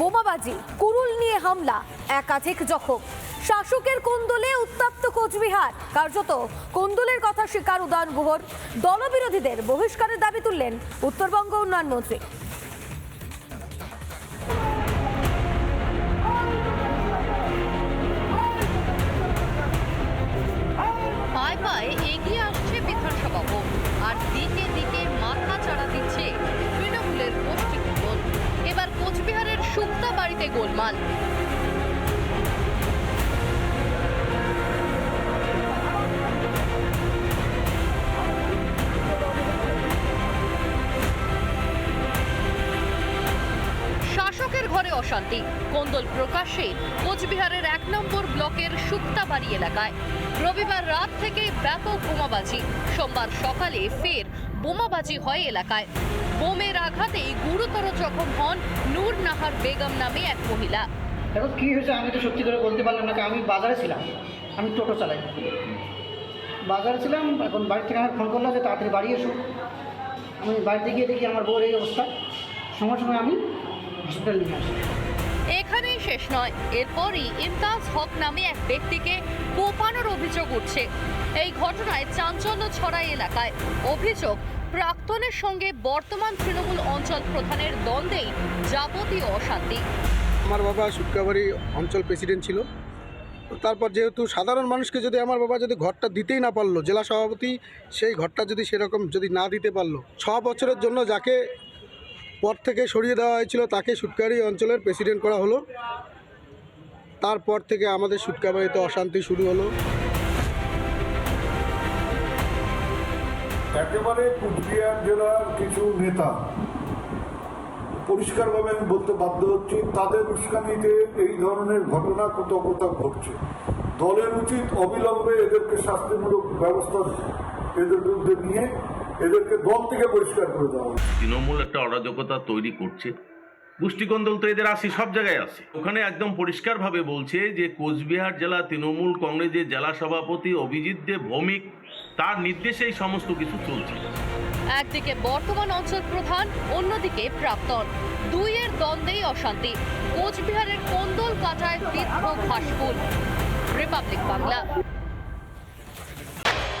বোমাবাজি, কুরুল নিয়ে হামলা, একাধিক জখম। শাসকের কোন্দলে উত্তপ্ত কোচবিহার। কার্যত কোন্দলের কথা স্বীকার উদয়ন গুহর। দলবিরোধীদের বহিষ্কারের দাবি তুললেন উত্তরবঙ্গ উন্নয়ন মন্ত্রী। এগিয়ে আসছে বিধানসভা ভোট। আর দিকে দিকে বাড়িতে গোলমাল। শাসকের ঘরে অশান্তি। কোন্দল প্রকাশ্যে কোচবিহারের এক নম্বর ব্লকের সুক্তাবাড়ি এলাকায়। রবিবার রাত থেকে ব্যাপক বোমাবাজি। সোমবার সকালে ফের বোমাবাজি হয় এলাকায়। বোমের আঘাতে গুরুতর জখম হন নূর নাহার বেগম নামে এক মহিলা। এখন কী হয়েছে আমি তো সত্যি করে বলতে পারলাম না আমি বাজারে ছিলাম। আমি টোটো চালাই। বাজারে ছিলাম এখন বাড়ি থেকে আমার ফোন করলাম যে তাড়াতাড়ি বাড়ি এসো। আমি বাড়িতে গিয়ে দেখি আমার বউর এই অবস্থা। সময় সময় আমি হসপিটাল নিয়ে আসি। এখানেই শেষ নয়। এরপরই ইমতাজ হক নামে এক ব্যক্তিকে কোপানোর অভিযোগ উঠছে। এই ঘটনায় চাঞ্চল্য ছড়ায় এলাকায়। অভিযোগ প্রাক্তনের সঙ্গে বর্তমান তৃণমূল অঞ্চল প্রধানের দ্বন্দ্বেই যাবতীয় অশান্তি। আমার বাবা সুটকাবাড়ি অঞ্চল প্রেসিডেন্ট ছিল। তারপর যেহেতু সাধারণ মানুষকে যদি আমার বাবা যদি ঘরটা দিতেই না পারল, জেলা সভাপতি সেই ঘরটা যদি সেরকম যদি না দিতে পারল, ছ বছরের জন্য যাকে পদ থেকে সরিয়ে দেওয়া হয়েছিল তাকে সুটকারি অঞ্চলের প্রেসিডেন্ট করা হলো। তারপর থেকে আমাদের সুটকাবাড়িতে অশান্তি শুরু হলো। একেবারে কুচবিহার জেলার কিছু নেতা পরিষ্কারভাবে আমি বলতে বাধ্য হচ্ছি, তাদের উস্কানিতে এই ধরনের ঘটনা কোথাও কোথাও ঘটছে দলের উচিত অবিলম্বে এদেরকে শাস্তিমূলক ব্যবস্থা এদের বিরুদ্ধে নিয়ে এদেরকে দল থেকে পরিষ্কার করে দেওয়া। তৃণমূল একটা অরাজকতা তৈরি করছে গোষ্ঠীকন্দল তো এদের আসি, সব জায়গায় আসে। ওখানে একদম পরিষ্কারভাবে বলছে যে, কোচবিহার জেলা তৃণমূল কংগ্রেসের জেলা সভাপতি অভিজিৎ দেব ভৌমিক, তার নির্দেশেই সমস্ত কিছু চলছে। একদিকে বর্তমান অঞ্চল প্রধান, অন্যদিকে প্রাক্তন। দুইয়ের দ্বন্দ্বেই অশান্তি। কোচবিহারের কোন্দল কাটায় বিদ্রোহ ঘাসফুল রিপাবলিক বাংলা।